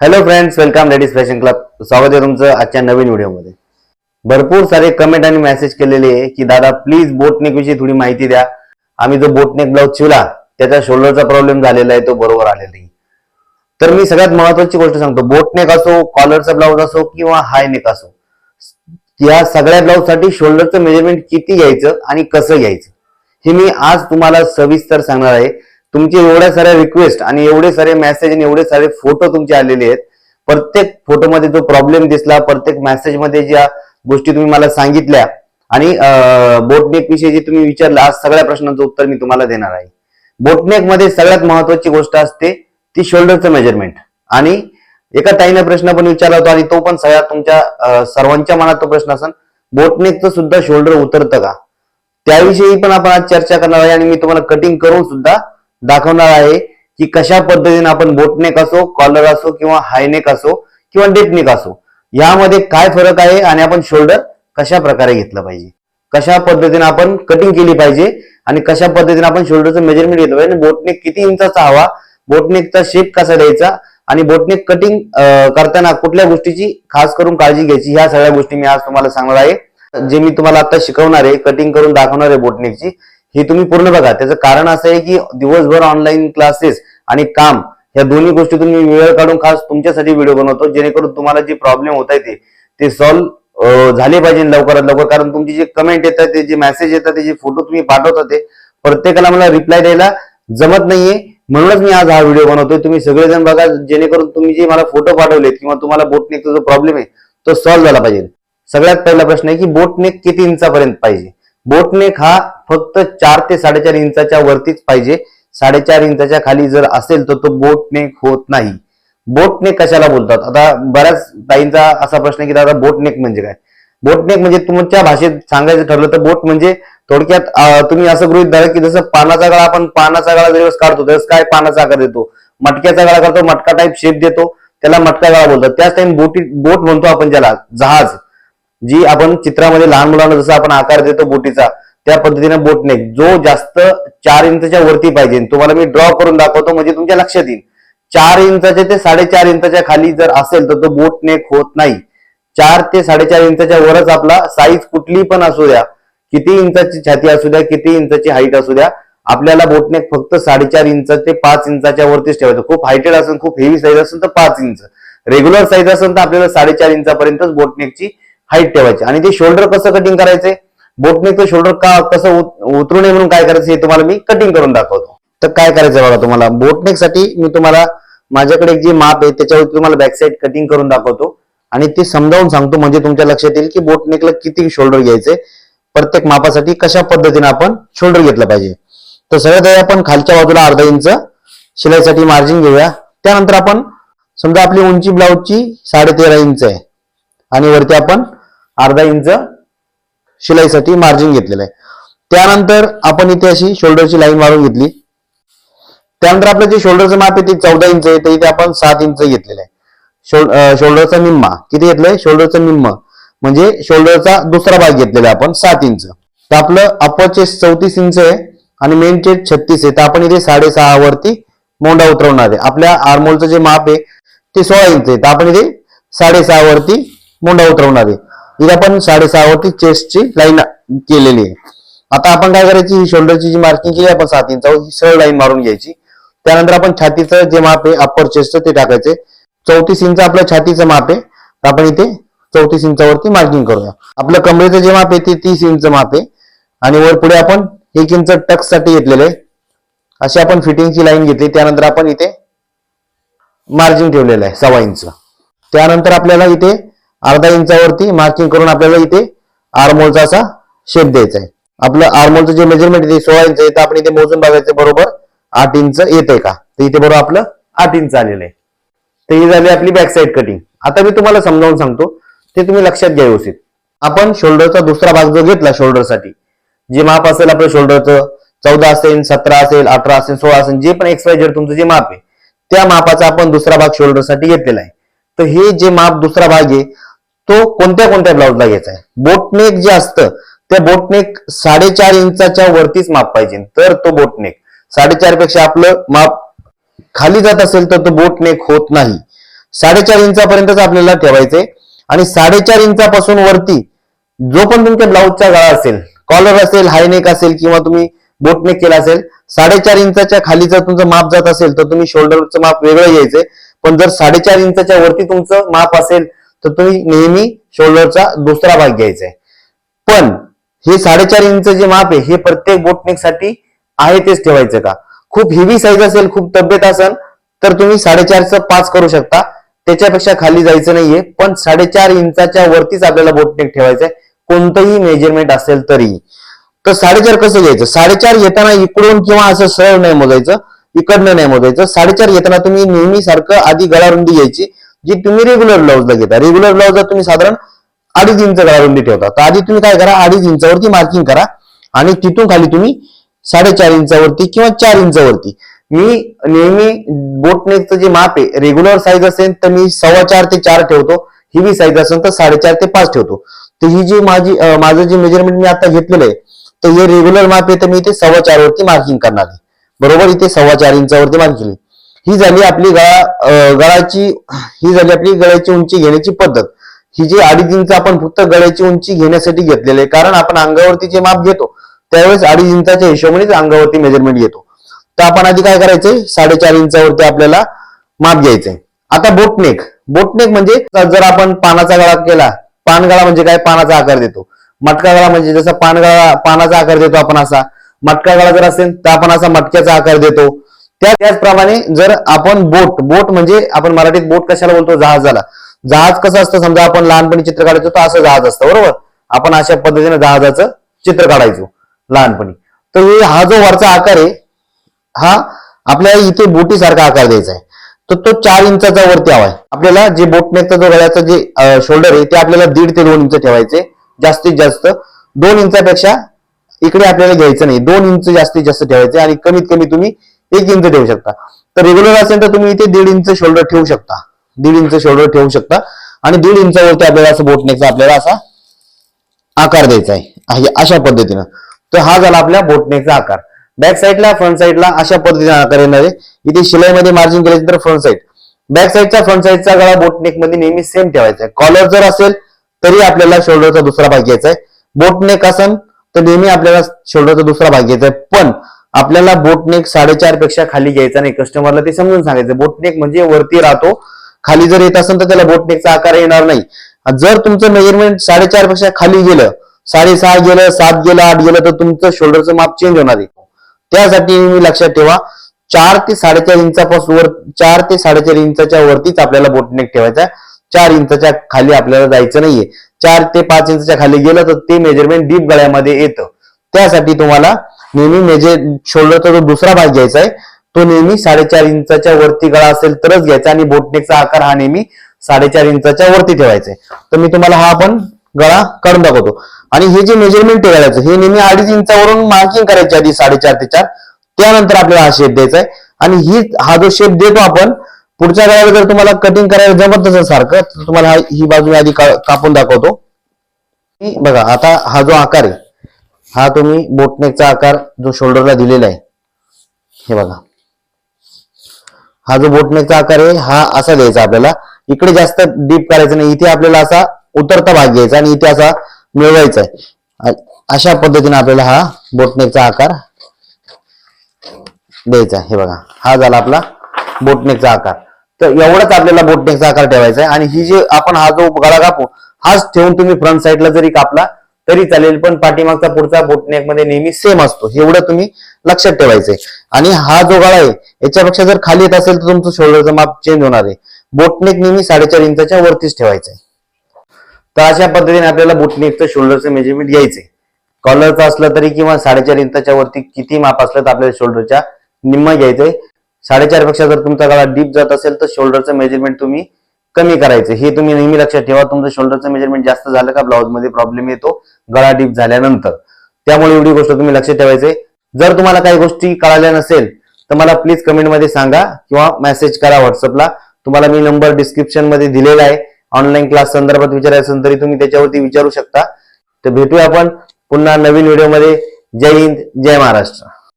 Hello friends welcome ladies fashion club स्वागत आहे तुमचं आजच्या नवीन व्हिडिओमध्ये. भरपूर सारे कमेंट आणि मेसेज केलेले आहे की दादा प्लीज बोटनेक विषयी थोडी माहिती द्या. आम्ही जो बोटनेक ब्लाऊज शिवला त्याचा शोल्डरचा प्रॉब्लेम झालेला आहे तो बरोबर आलेला नाही. तर मी सगळ्यात महत्वाची गोष्ट सांगतो. बोटनेक असो कॉलरचा ब्लाऊज असो किंवा हाय नेक असो या सगळ्या ब्लाऊजसाठी शोल्डरचं मेजरमेंट किती घ्यायचं आणि कसं घ्यायचं हे मी आज तुम्हाला सविस्तर सांगणार आहे. तुमचे एवढ्या साऱ्या रिक्वेस्ट आणि एवढे सारे मेसेज आणि एवढे सारे फोटो तुमचे आलेले आहेत. प्रत्येक फोटोमध्ये जो प्रॉब्लेम दिसला प्रत्येक मेसेजमध्ये ज्या गोष्टी तुम्ही मला सांगितल्या आणि बोटनेक विषयी जे तुम्ही विचारलं आज सगळ्या प्रश्नांचं उत्तर मी तुम्हाला देणार आहे. बोटनेकमध्ये सगळ्यात महत्वाची गोष्ट असते ती शोल्डरचं मेजरमेंट आणि एका ताईने प्रश्न पण विचारला होता आणि तो पण सगळ्या तुमच्या सर्वांच्या मनात तो प्रश्न असेल बोटनेकचं सुद्धा शोल्डर उतरतं का? त्याविषयी पण आपण आज चर्चा करणार आहे आणि मी तुम्हाला कटिंग करून सुद्धा दाखवणार आहे की कशा पद्धतीने आपण बोटनेक असो कॉलर असो किंवा हायनेक असो किंवा डेटनेक असो यामध्ये काय फरक आहे आणि आपण शोल्डर कशा प्रकारे घेतलं पाहिजे? कशा पद्धतीने आपण कटिंग केली पाहिजे आणि कशा पद्धतीने आपण शोल्डरचं मेजरमेंट घेतलं पाहिजे? आणि बोटनेक किती इंचाचा हवा बोटनेकचा शेप कसा द्यायचा आणि बोटनेक कटिंग करताना कुठल्या गोष्टीची खास करून काळजी घ्यायची? ह्या सगळ्या गोष्टी मी आज तुम्हाला सांगणार आहे. जे मी तुम्हाला आता शिकवणार आहे कटिंग करून दाखवणार आहे बोटनेकची हे तुम्ही पूर्ण बघा. त्याचं कारण असं आहे की दिवसभर ऑनलाईन क्लासेस आणि काम या दोन्ही गोष्टीतून मी वेळ काढून खास तुमच्यासाठी व्हिडिओ बनवतो. जेणेकरून तुम्हाला जे प्रॉब्लेम होत आहे ते ते सॉल्व्ह झाले पाहिजे लवकरात लवकर. कारण तुमची जे कमेंट येतात ते जे मेसेज येतात ते जे फोटो तुम्ही पाठवता ते प्रत्येकाला मला रिप्लाय द्यायला जमत नाहीये. म्हणूनच मी आज हा व्हिडिओ बनवतोय. तुम्ही सगळेजण बघा जेणेकरून तुम्ही जे मला फोटो पाठवलेत किंवा तुम्हाला बोटनेकचा जो प्रॉब्लेम आहे तो सॉल्व्ह झाला पाहिजे. सगळ्यात पहिला प्रश्न आहे की बोटनेक किती इंचापर्यंत पाहिजे? बोटनेक हा फक्त चार ते साडेचार इंचाच्या वरतीच पाहिजे. साडेचार इंचाच्या खाली जर असेल तर तो बोटनेक होत नाही. बोटनेक कशाला बोलतात? आता बऱ्याच ताईंचा असा प्रश्न आहे की दादा बोटनेक म्हणजे काय? बोटनेक म्हणजे तुमच्या भाषेत सांगायचं ठरलं तर बोट म्हणजे थोडक्यात तुम्ही असं गृहित धरा की जसं पानाचा गळा आपण पानाचा गळा जर काढतो तसं काय पानाचा आकार देतो? मटक्याचा गळा करतो मटका टाईप शेप देतो त्याला मटका गळा बोलतात. त्याच टाइम बोटी बोट म्हणतो आपण ज्याला जहाज. जी आपण चित्रामध्ये लहान मुलांना जसं आपण आकार देतो बोटीचा त्या पद्धतीने बोटनेक जो जास्त चार इंचच्या वरती पाहिजे. तुम्हाला मी ड्रॉ करून दाखवतो म्हणजे तुमच्या लक्षात येईल. चार इंचाच्या ते साडेचार इंचाच्या खाली जर असेल तर तो बोटनेक होत नाही. चार ते साडेचार इंचाच्या वरच आपला साईज कुठली पण असू द्या किती इंचाची छाती असू द्या किती इंचाची हाईट असू द्या आपल्याला बोटनेक फक्त साडेचार इंच ते पाच इंचाच्या वरतीच ठेवायचं. खूप हायटेड असेल खूप हेवी साईज असेल तर पाच इंच. रेग्युलर साईज असेल तर आपल्याला साडेचार इंचापर्यंतच बोटनेकची हाईट ठेवायची. आणि ते शोल्डर कसं कटिंग करायचे? बोटने तो शोल्डर का कसं उतरू नये म्हणून काय करायचं हे तुम्हाला मी कटिंग करून दाखवतो. तर काय करायचं बघा तुम्हाला? बोटनेकसाठी मी तुम्हाला माझ्याकडे एक जी माप आहे त्याच्यावर तुम्हाला बॅक साईड कटिंग करून दाखवतो. आणि ते समजावून सांगतो म्हणजे तुमच्या लक्षात येईल की बोटनेकला किती शोल्डर घ्यायचे. प्रत्येक मापासाठी कशा पद्धतीने आपण शोल्डर घेतलं पाहिजे. तर सगळ्यात आधी आपण खालच्या बाजूला अर्धा इंच शिलाईसाठी मार्जिन घेऊया. त्यानंतर आपण समजा आपली उंची ब्लाऊजची साडे तेरा इंच आहे. आणि वरती आपण अर्धा इंच शिलाईसाठी मार्जिन घेतलेलं आहे. त्यानंतर आपण इथे अशी शोल्डरची लाईन मारून घेतली. त्यानंतर आपलं जे शोल्डरचं माप आहे ते चौदा इंच आहे तर इथे आपण सात इंच घेतलेलं आहे. शोल्डरचा निम्मा किती घेतलंय? शोल्डरचं निम्म. म्हणजे शोल्डरचा दुसरा भाग घेतलेला आहे आपण सात इंच. तर आपलं अप्पर चेस्ट चौतीस इंच आहे आणि मेन चेस्ट छत्तीस आहे. तर आपण इथे साडेसहा वरती मोंडा उतरवणार आहे. आपल्या आर्मोलचं जे माप आहे ते सोळा इंच आहे. तर आपण इथे साडेसहा वरती मोंडा उतरवणार आहे. इथे आपण साडेसहावरती चेस्टची लाईन केलेली आहे. आता आपण काय करायची? ही शोल्डरची जी मार्किंग केली आपण सात इंचावर ही सरळ लाईन मारून घ्यायची. त्यानंतर आपण छातीचं जे माप आहे अप्पर चेस्टचं ते टाकायचे चौतीस इंच आपलं छातीचं माप आहे. तर आपण इथे चौतीस इंचावरती मार्किंग करूया. आपलं कमरेचं जे माप आहे ते तीस इंच माप आहे. आणि वर पुढे आपण एक इंच टक्ससाठी घेतलेले आहे. अशी आपण फिटिंगची लाईन घेतली. त्यानंतर आपण इथे मार्जिन ठेवलेलं आहे सव्वा इंच त्यानंतर आपल्याला इथे अर्धा इंचावरती मार्किंग करून आपल्याला इथे आर्मोलचा असा शेप द्यायचा आहे. आपलं आरमोलचं जे मेजरमेंट येते सोळा इंच आहे तर आपण इथे मोजून बघायचं बरोबर? आठ इंच येत आहे का? तर इथे बरोबर आपलं आठ इंच आलेलं आहे. तर ही झाली आपली बॅक साईड कटिंग आता मी तुम्हाला समजावून सांगतो ते तुम्ही लक्षात घ्या व्यवस्थित. आपण शोल्डरचा दुसरा भाग जो घेतला शोल्डरसाठी जे माप असेल आपलं शोल्डरचं चौदा असेल सतरा असेल अठरा असेल सोळा असेल जे पण एक्स वाय झेड तुमचं जे माप आहे त्या मापाचा आपण दुसरा भाग शोल्डरसाठी घेतलेला आहे. तर हे जे माप दुसरा भाग आहे तो कोणत्या कोणत्या ब्लाऊजला घ्यायचा आहे? बोटनेक जे असतं त्या बोटनेक साडेचार इंचाच्या वरतीच माप पाहिजे. तर तो बोटनेक. साडेचारपेक्षा आपलं माप खाली जात असेल तर तो बोटनेक होत नाही. साडेचार इंचापर्यंतच आपल्याला ठेवायचे आणि साडेचार इंचापासून वरती जो पण तुमच्या ब्लाऊजचा गळा असेल कॉलर असेल हायनेक असेल किंवा तुम्ही बोटनेक केला असेल साडेचार इंचाच्या खाली जर तुमचं माप जात असेल तर तुम्ही शोल्डरचं माप वेगळं घ्यायचंय. पण जर साडेचार इंचाच्या वरती तुमचं माप असेल तर तुम्ही नेहमी शोल्डरचा दुसरा भाग घ्यायचा आहे पण हे साडेचार इंच जे माप आहे हे प्रत्येक बोटनेकसाठी आहे तेच ठेवायचं का? खूप हेवी साईज असेल खूप तब्येत असेल तर तुम्ही साडेचारचं पाच करू शकता. त्याच्यापेक्षा खाली जायचं नाहीये पण साडेचार इंचाच्या वरतीच आपल्याला बोटनेक ठेवायचंय. कोणतंही मेजरमेंट असेल तरी. तर साडेचार कसं घ्यायचं? साडेचार येताना इकडून किंवा असं सरळ नाही मोजायचं इकडनं नाही मोजायचं. साडेचार येताना तुम्ही नेहमी सारखं आधी गळारुंदी घ्यायची. जी तुम्ही रेग्युलर ब्लाऊजला घेता. रेग्युलर ब्लाऊजला तुम्ही साधारण अडीच इंच गळारुंदी ठेवता तर आधी तुम्ही काय करा अडीच इंचावरती मार्किंग करा आणि तिथून खाली तुम्ही साडेचार इंचावरती किंवा चार इंचावरती. मी नेहमी बोटनेकचं जे माप आहे रेग्युलर साईज असेल तर मी सव्वा चार ते चार ठेवतो. हिवी साईज असेल तर साडेचार ते पाच ठेवतो. तर ही जी माझी माझं जे मेजरमेंट मी आता घेतलेलं आहे तर हे रेग्युलर माप आहे तर मी इथे सव्वा चार वरती मार्किंग करणार आहे. बरोबर? इथे सव्वा चार इंचावरती मार्किंग ही झाली आपली गळा गळाची ही झाली आपली गळ्याची उंची घेण्याची पद्धत. ही जी अडीच इंच आपण फक्त गळ्याची उंची घेण्यासाठी घेतलेली आहे कारण आपण अंगावरती जे माप घेतो त्यावेळेस अडीच इंचाच्या हिशोबानेच अंगावरती मेजरमेंट घेतो. तर आपण आधी काय करायचंय? साडेचार इंचावरती आपल्याला माप घ्यायचंय. आता बोटनेक. बोटनेक म्हणजे जर आपण पानाचा गळा केला पानगळा म्हणजे काय? पानाचा आकार देतो. मटका गळा म्हणजे जसा पानगळा पानाचा आकार देतो आपण असा. मटका गळा जर असेल तर आपण असा मटक्याचा आकार देतो. त्याचप्रमाणे जर आपण बोट बोट म्हणजे आपण मराठीत बोट कशाला बोलतो? जहाजाला. जहाज कसं असतं? समजा आपण लहानपणी चित्र काढायचो तर असं जहाज असतं बरोबर? आपण अशा पद्धतीने जहाजाचं चित्र काढायचो लहानपणी. तर हे हा जो वरचा आकार आहे हा आपल्याला इथे बोटीसारखा आकार द्यायचा आहे. तर तो चार इंचाचा वरती हवा आहे. आपल्याला जे बोटनेकचा जो गळ्याचा जे शोल्डर आहे ते आपल्याला दीड ते दोन इंच ठेवायचे जास्तीत जास्त. दोन इंचापेक्षा इकडे आपल्याला घ्यायचं नाही. दोन इंच जास्तीत जास्त ठेवायचे आणि कमीत कमी तुम्ही एक इंच ठेवू शकता. तर रेग्युलर असेल तर तुम्ही इथे दीड इंच शोल्डर ठेवू शकता. दीड इंच शोल्डर ठेवू शकता. आणि दीड इंचावरती आपल्याला असं बोटनेकचा आपल्याला असा आकार द्यायचा आहे. अशा पद्धतीनं. तर हा झाला आपल्या बोटनेकचा आकार. बॅक साईडला फ्रंट साईडला अशा पद्धतीने आकार येणार आहे. इथे शिलाईमध्ये मार्जिन करायचं तर फ्रंट साईड बॅक साईडचा फ्रंट साईडचा गळा बोटनेकमध्ये नेहमी सेम ठेवायचा आहे. कॉलर जर असेल तरी आपल्याला शोल्डरचा दुसरा भाग घ्यायचा आहे. बोटनेक असेल तर नेहमी आपल्याला शोल्डरचा दुसरा भाग घ्यायचा आहे. पण आपल्याला बोटनेक साडेचारपेक्षा खाली घ्यायचा नाही. कस्टमरला ते समजून सांगायचं. बोटनेक म्हणजे वरती राहतो. खाली जर येत असेल तर त्याला बोटनेकचा आकार येणार नाही. जर तुमचं मेजरमेंट साडेचारपेक्षा खाली गेलं साडेसहा गेलं सात गेलं आठ गेलं तर तुमचं शोल्डरचं माप चेंज होणार आहे. त्यासाठी मी लक्षात ठेवा चार ते साडेचार इंचापासून वर चार ते साडेचार इंचाच्या वरतीच आपल्याला बोटनेक ठेवायचा चार इंचाच्या खाली आपल्याला जायचं नाहीये. चार ते पाच इंचाच्या खाली गेलं तर ते मेजरमेंट डीप गळ्यामध्ये येतं. त्यासाठी तुम्हाला नेहमी म्हणजे मेजर शोल्डरचा जो दुसरा भाग घ्यायचा आहे तो नेहमी साडेचार इंचाच्या वरती गळा असेल तरच घ्यायचा आणि बोटनेकचा आकार हा नेहमी साडेचार इंचाच्या वरती ठेवायचा आहे. तर मी तुम्हाला हा आपण गळा काढून दाखवतो. आणि हे जे मेजरमेंट ठेवायचं हे नेहमी अडीच इंचावरून मार्किंग करायची आधी साडेचार ते चार. त्यानंतर आपल्याला हा शेप द्यायचा आहे. आणि ही हा जो शेप देतो आपण पुढच्या गळ्याला जर तुम्हाला कटिंग करायला जमत नसेल सारखं तर तुम्हाला ही बाजू आधी का- कापून दाखवतो. बघा आता हा जो आकार आहे हा तुम्ही बोटनेकचा आकार जो शोल्डरला दिलेला आहे हे बघा. हा जो बोटनेकचा आकार आहे हा असा द्यायचा आपल्याला. इकडे जास्त डीप करायचा नाही. इथे आपल्याला असा उतरता भाग घ्यायचा आणि इथे असा मिळवायचा आहे. अशा पद्धतीने आपल्याला हा बोटनेकचा आकार द्यायचा आहे. हे बघा. हा झाला आपला बोटनेकचा आकार. तर एवढाच आपल्याला बोटनेकचा आकार ठेवायचा आहे. आणि ही जी आपण हा जो गळा कापू हाच ठेवून तुम्ही फ्रंट साईडला जरी कापला तरी चालेल पण पाठीमागचा पुढचा बोटनेकमध्ये नेहमी सेम असतो. एवढं तुम्ही लक्षात ठेवायचंय. आणि हा जो गळा आहे याच्यापेक्षा जर खाली येत असेल तर तुमचं शोल्डरचं माप चेंज होणार आहे. बोटनेक नेहमी साडेचार इंचाच्या वरतीच ठेवायचं आहे तर अशा पद्धतीने आपल्याला बोटनेकचं शोल्डरचं मेजरमेंट घ्यायचंय. कॉलरचं असलं तरी किंवा साडेचार इंचाच्या वरती किती माप असलं तर आपल्याला शोल्डरच्या निम्म घ्यायचंय. साडेचारपेक्षा जर तुमचा गळा डीप जात असेल तर शोल्डरचं मेजरमेंट तुम्ही कमी करायचं. हे तुम्ही नेहमी लक्षात ठेवा. तुमचं शोल्डरचं मेजरमेंट जास्त झालं का ब्लाऊजमध्ये प्रॉब्लेम येतो गळा डीप झाल्यानंतर. त्यामुळे एवढी गोष्ट तुम्ही लक्षात ठेवायचे. जर तुम्हाला काही गोष्टी कळाल्या नसेल तर मला प्लीज कमेंटमध्ये सांगा किंवा मेसेज करा व्हॉट्सअपला तुम्हाला मी नंबर डिस्क्रिप्शनमध्ये दिलेला आहे. ऑनलाईन क्लास संदर्भात विचारायचं असेल तरी तुम्ही त्याच्यावरती विचारू शकता. तर भेटूया आपण पुन्हा नवीन व्हिडिओमध्ये जय हिंद जय महाराष्ट्र.